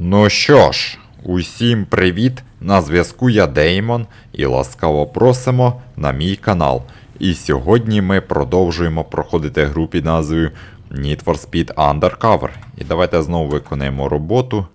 Ну що ж, усім привіт! На зв'язку я Деймон і ласкаво просимо на мій канал. І сьогодні ми продовжуємо проходити гру під назвою Need for Speed Undercover. І давайте знову виконаємо роботу.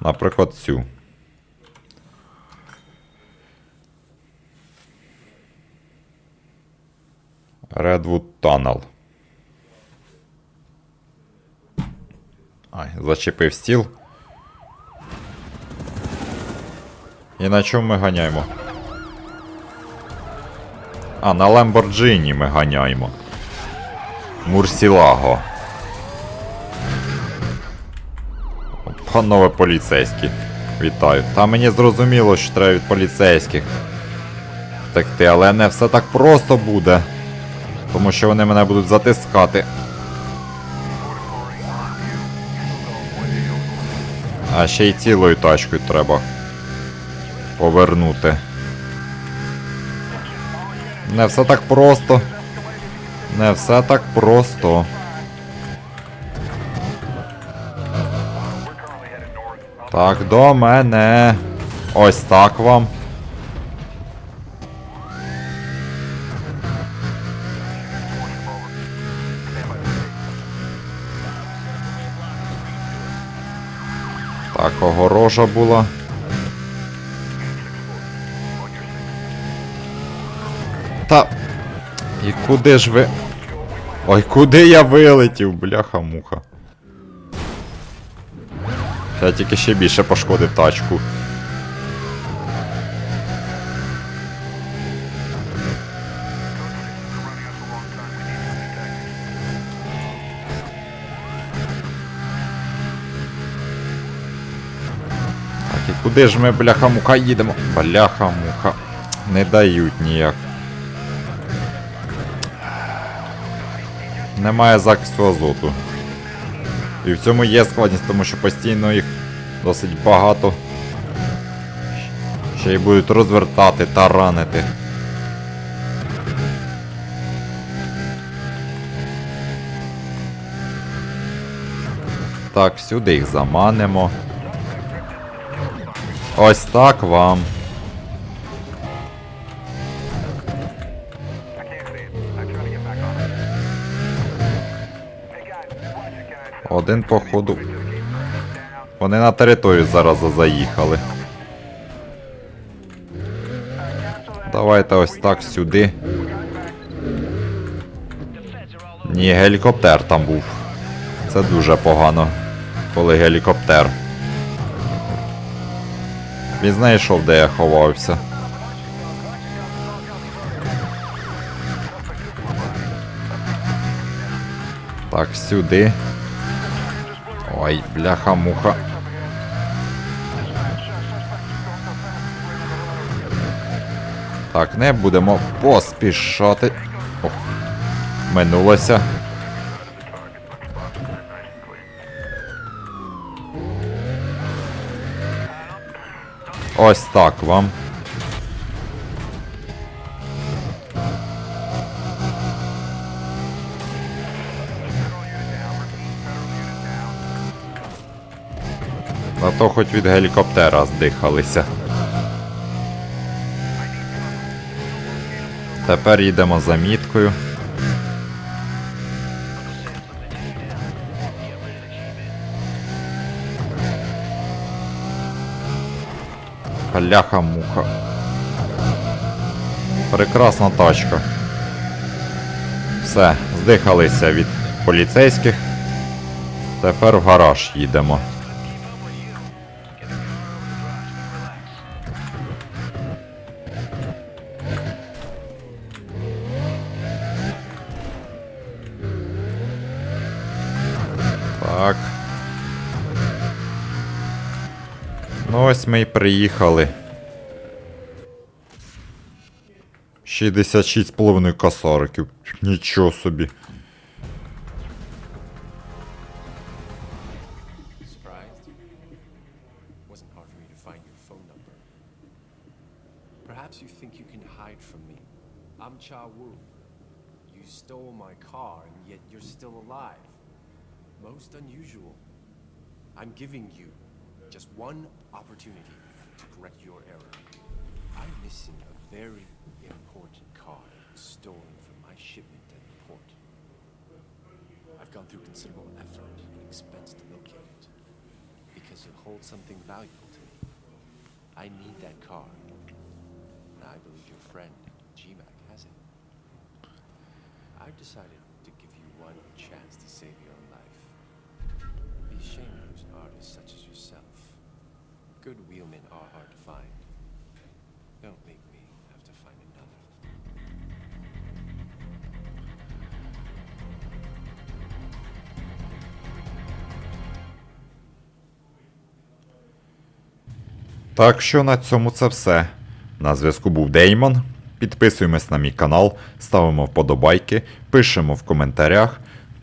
Наприклад, цю. Redwood Tunnel. Ай, зачепив стіл. І на чому ми ганяємо? А, на Ламборджині ми ганяємо. Мурсілаго. Панове поліцейські. Вітаю. Та мені зрозуміло, що треба від поліцейських втекти, але не все так просто буде. Тому що вони мене будуть затискати. А ще й цілою тачкою треба повернути. Не все так просто. Не все так просто. Так, до мене. Ось так вам. Так, огорожа була. Куди ж ви. Ой, куди я вилетів, бляха-муха. Я тільки ще більше пошкодив тачку. Так, і куди ж ми, бляха-муха, їдемо? Бляха-муха. Не дають ніяк. Немає захисту азоту. І в цьому є складність, тому що постійно їх досить багато. Ще й будуть розвертати та ранити. Так, сюди їх заманимо. Ось так вам. Один походу. Вони на територію зараз заїхали. Давайте ось так сюди. Ні, гелікоптер там був. Це дуже погано, коли гелікоптер. Він знайшов, де я ховався. Так, сюди. Ой, бляха-муха. Так, не будемо поспішати. О, минулося. Ось так вам. То хоч від гелікоптера здихалися. Тепер їдемо за міткою. Бляха-муха. Прекрасна тачка. Все, здихалися від поліцейських. Тепер в гараж їдемо. Так. Ну ось ми й приїхали. 66,5 косариків. Нічого собі. Perhaps you think you can hide from me. I'm Cha Wu. You stole my car, and yet you're still alive. Most unusual. I'm giving you Just one opportunity to correct your error. I'm missing a very important car stolen from my shipment at the port. I've gone through considerable effort and expense to locate it because it holds something valuable to me. I need that car. And I believe your friend, GMAC, has it. I've decided to give you one chance to save your to lose an artist such as yourself. Good wheelmen are hard to find. Don't make me have to find another. Так що на цьому це все. На зв'язку був Деймон. Підписуємось на мій канал, ставимо вподобайки, пишемо в коментарях.